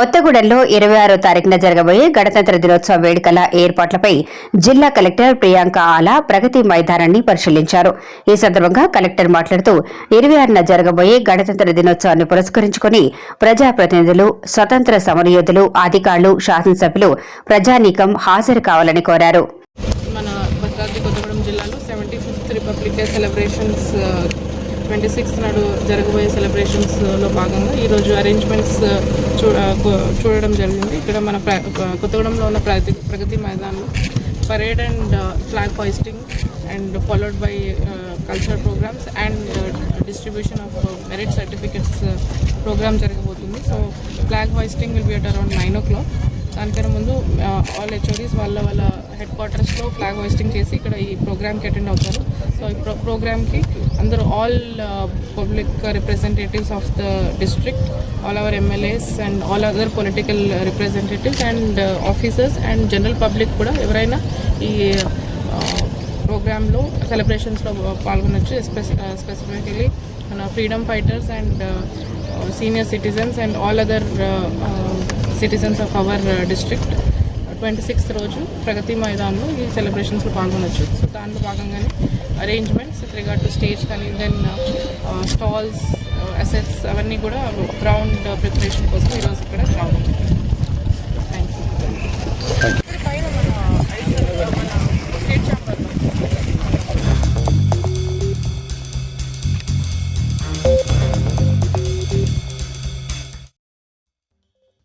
కొత్తగూడెంలో ఇరవై ఆరో తారీఖున జరగబోయే గణతంత్ర దినోత్సవ వేడుకల ఏర్పాట్లపై జిల్లా కలెక్టర్ ప్రియాంక ఆలా ప్రగతి మైదానాన్ని పరిశీలించారు. ఈ సందర్భంగా కలెక్టర్ మాట్లాడుతూ ఇరవై ఆరున జరగబోయే గణతంత్ర దినోత్సవాన్ని పురస్కరించుకుని ప్రజాప్రతినిధులు స్వతంత్ర సమరయోధులు అధికారులు శాసనసభ్యులు ప్రజానీకం హాజరు కావాలని కోరారు. మన భద్రాద్రి కొత్తగూడెం జిల్లాలో seventy fifth republic day celebrations twenty sixth నాడు జరగబోయే సెలబ్రేషన్స్లో భాగంగా ఈరోజు అరేంజ్మెంట్స్ చూ చూడడం జరిగింది. ఇక్కడ మన కొత్తగూడెంలో ఉన్న ప్రగతి ప్రగతి మైదానంలో parade and flag hoisting and followed by cultural programmes and distribution of merit certificates programme జరగబోతుంది. So flag hoisting will be at around nine o'clock దానికన్నా ముందు ఆల్ హెచ్ఓడీస్ వాళ్ళ వాళ్ళ క్వార్టర్స్లో ఫ్లాగ్ హోస్టింగ్ చేసి ఇక్కడ ఈ ప్రోగ్రామ్కి అటెండ్ అవుతారు. సో ఈ ప్రో ప్రోగ్రామ్కి అందరూ all public representatives of the district all our MLAs and all other political representatives and officers and general public కూడా ఎవరైనా ఈ ప్రోగ్రాంలో సెలబ్రేషన్స్లో పాల్గొనొచ్చు. స్పెసిఫికలీ మన freedom fighters and senior citizens and all other citizens of our district twenty sixth రోజు ప్రగతి మైదాన్లో ఈ సెలబ్రేషన్స్లో పాల్గొనొచ్చు. సో దాంట్లో భాగంగానే arrangements with regard to stage కానీ దెన్ స్టాల్స్ అసెట్స్ అవన్నీ కూడా గ్రౌండ్ ప్రిపరేషన్ uh, కోసం ఈరోజు ఇక్కడ రావడం.